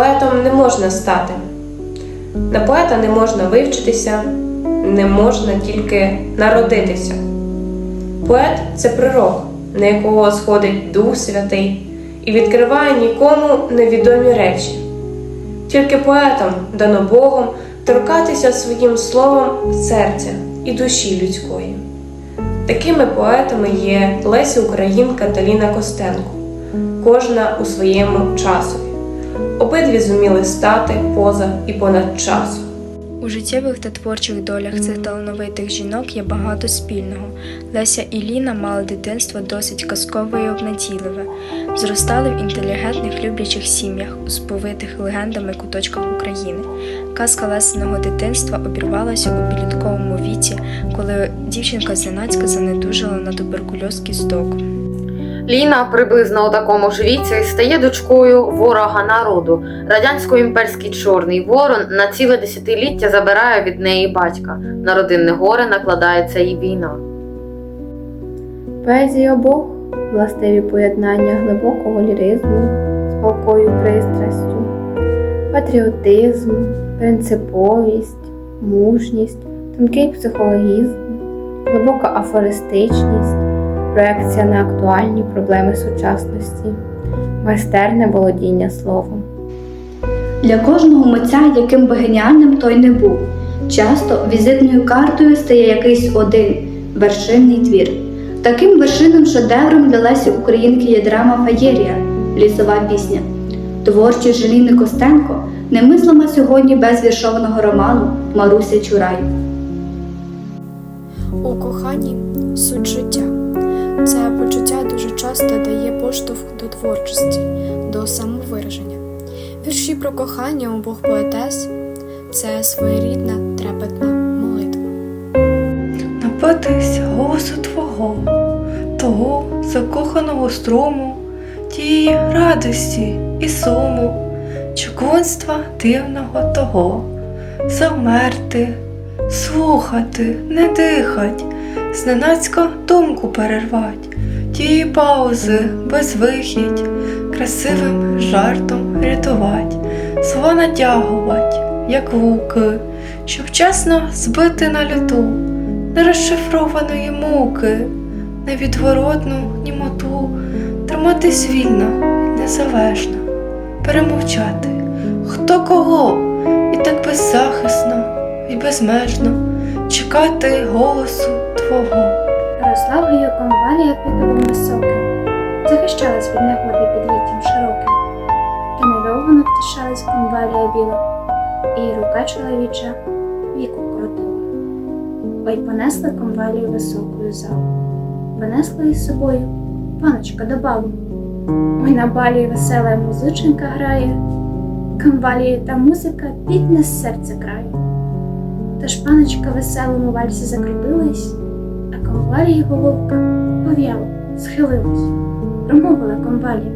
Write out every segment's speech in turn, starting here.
Поетом не можна стати. На поета не можна вивчитися, не можна тільки народитися. Поет це прирок, на якого сходить Дух Святий і відкриває нікому невідомі речі. Тільки поетам дано Богом торкатися своїм словом серця і душі людської. Такими поетами є Леся Українка та Ліна Костенко, кожна у своєму часові. Обидві зуміли стати поза і понад часом. У життєвих та творчих долях цих талановитих жінок є багато спільного. Леся і Ліна мали дитинство досить казкове і обнадійливе, зростали в інтелігентних люблячих сім'ях, у сповитих легендами куточках України. Казка Лесиного дитинства обірвалася у підлітковому віці, коли дівчинка зненацька занедужала на туберкульоз кісток. Ліна приблизно у такому ж віці стає дочкою ворога народу. Радянсько-імперський чорний ворон на ціле десятиліття забирає від неї батька. На родинне горе накладається і війна. Поезії обох властиві поєднання глибокого ліризму з палкою пристрастю, патріотизм, принциповість, мужність, тонкий психологізм, глибока афористичність, проекція на актуальні проблеми сучасності, майстерне володіння словом. Для кожного митця, яким би геніальним той не був. Часто візитною картою стає якийсь один вершинний твір. Таким вершинним шедевром для Лесі Українки є драма Фаєрія Лісова пісня. Творчість Желіни Костенко немислима сьогодні без віршованого роману Маруся Чурай. У коханні суть життя. Це почуття дуже часто дає поштовх до творчості, до самовираження. Вірші про кохання обох поетес це своєрідна трепетна молитва. Напитись голосу твого, того закоханого струму, тієї радості і суму, чаклунства дивного того, завмерти, слухати, не дихать, зненацька думку перервать, тієї паузи безвихідь, красивим жартом рятувать, слова натягувать, як луки, щоб вчасно збити на люту нерозшифрованої муки, невідворотну німоту, триматись вільно і незалежно, перемовчати, хто кого, і так беззахисно і безмежно чекати голосу твого. Росла в гілком валія піком високим, захищалась від негоди під літтям широким. Та не втішалась конвалія біла, і рука чоловіча віку крутила. Ой понесли конвалію високою залу, винесли із собою паночка до балу. Ой на балі весела музиченка грає, конвалії та музика підне з серця краю. Тож паночка веселому вальсі закрутилась, а конвалії головка пов'яла, схилилась. Промовила конвалія,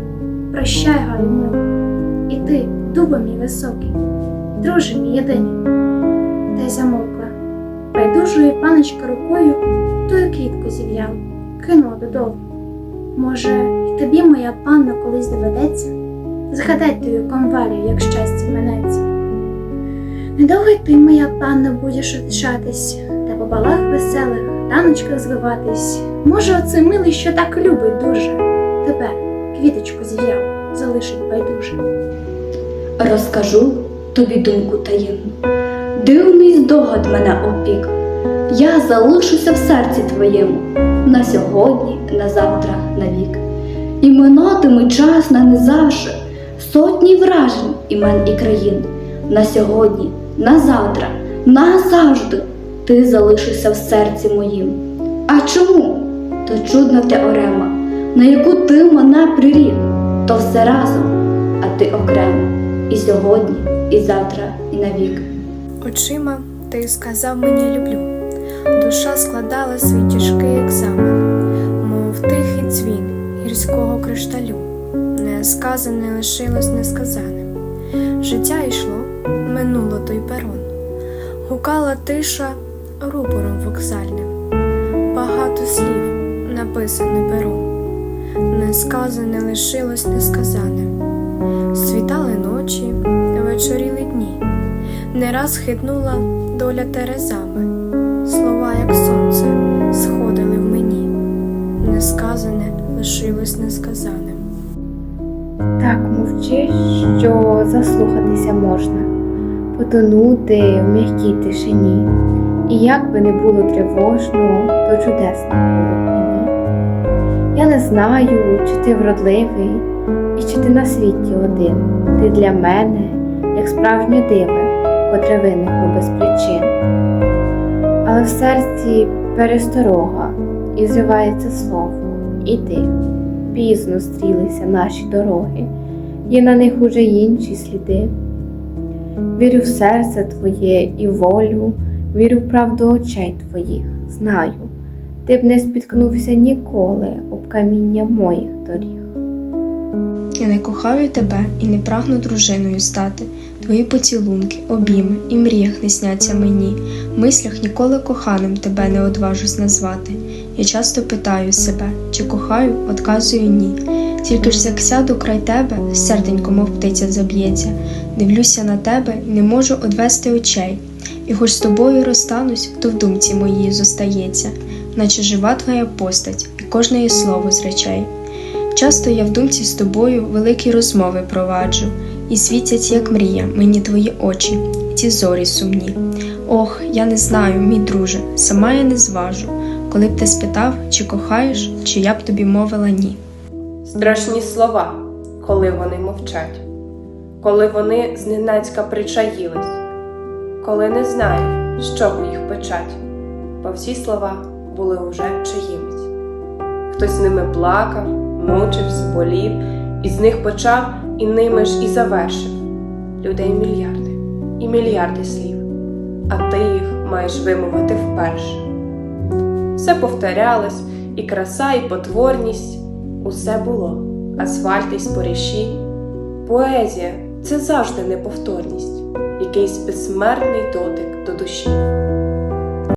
прощай, Галю мила, і ти, дубо мій високий, друже мій єдиний. Та й замовкла. Байдужою паночка рукою тую квітку зів'яла, кинула додолу. Може, і тобі, моя панна, колись доведеться згадать тую конвалію, як щастя минеться. Недовго й ти, моя панна, будеш утішатись, та по балах веселих, таночках звиватись. Може, оцей милий, що так любить дуже, тебе, квіточку зів'яв, залишить байдуже. Розкажу тобі думку таємну. Дивний здогад мене опік. Я залишуся в серці твоєму на сьогодні, на завтра, навік. І минатиме час на незавше сотні вражень імен і країн. На сьогодні, на завтра, назавжди ти залишишся в серці моїм. А чому? То чудна теорема, на яку ти мене прирік, то все разом, а ти окремо. І сьогодні, і завтра, і навік. Очима ти сказав мені люблю. Душа складала свій тяжкий екзамен, мов тихий дзвін гірського кришталю. Несказане лишилось несказаним. Життя йшло, минуло той перон. Гукала тиша рупором вокзальним. Багато слів написане пером. Несказане лишилось несказаним. Світали ночі, вечоріли дні. Не раз хитнула доля терезами, слова, як сонце, сходили в мені, несказане лишилось несказаним. Так мовчиш, що заслухатися можна, потонути в м'якій тишині. І як би не було тривожно, то чудесно було б мені. Я не знаю, чи ти вродливий, і чи ти на світі один. Ти для мене, як справжнє диво, котре виникло без причин. Але в серці пересторога і зривається слово, іди. Пізно стрілися наші дороги, є на них уже інші сліди. Вірю в серце твоє і волю, вірю в правду очей твоїх, знаю, ти б не спіткнувся ніколи об каміння моїх доріг. Я не кохаю тебе і не прагну дружиною стати. Твої поцілунки, обійми і мріях не сняться мені. В мислях ніколи коханим тебе не одважусь назвати. Я часто питаю себе, чи кохаю, отказую ні. Тільки ж як сяду край тебе, серденько, мов птиця заб'ється. Дивлюся на тебе не можу одвести очей. І хоч з тобою розстанусь, то в думці моїй зостається, наче жива твоя постать, і кожне її слово з речей. Часто я в думці з тобою великі розмови проваджу, і світять, як мрія, мені твої очі, і ті зорі сумні. Ох, я не знаю, мій друже, сама я не зважу, коли б ти спитав, чи кохаєш, чи я б тобі мовила ні. Страшні слова, коли вони мовчать, коли вони зненацька причаїлись, коли не знаю, з чого їх печать, бо всі слова були уже чиїмись. Хтось ними плакав, мучився, болів, і з них почав, і ними ж і завершив. Людей мільярди і мільярди слів, а ти їх маєш вимовити вперше. Все повторялось, і краса, і потворність усе було, асфальт і споріші. Поезія це завжди неповторність, якийсь безсмертний дотик до душі.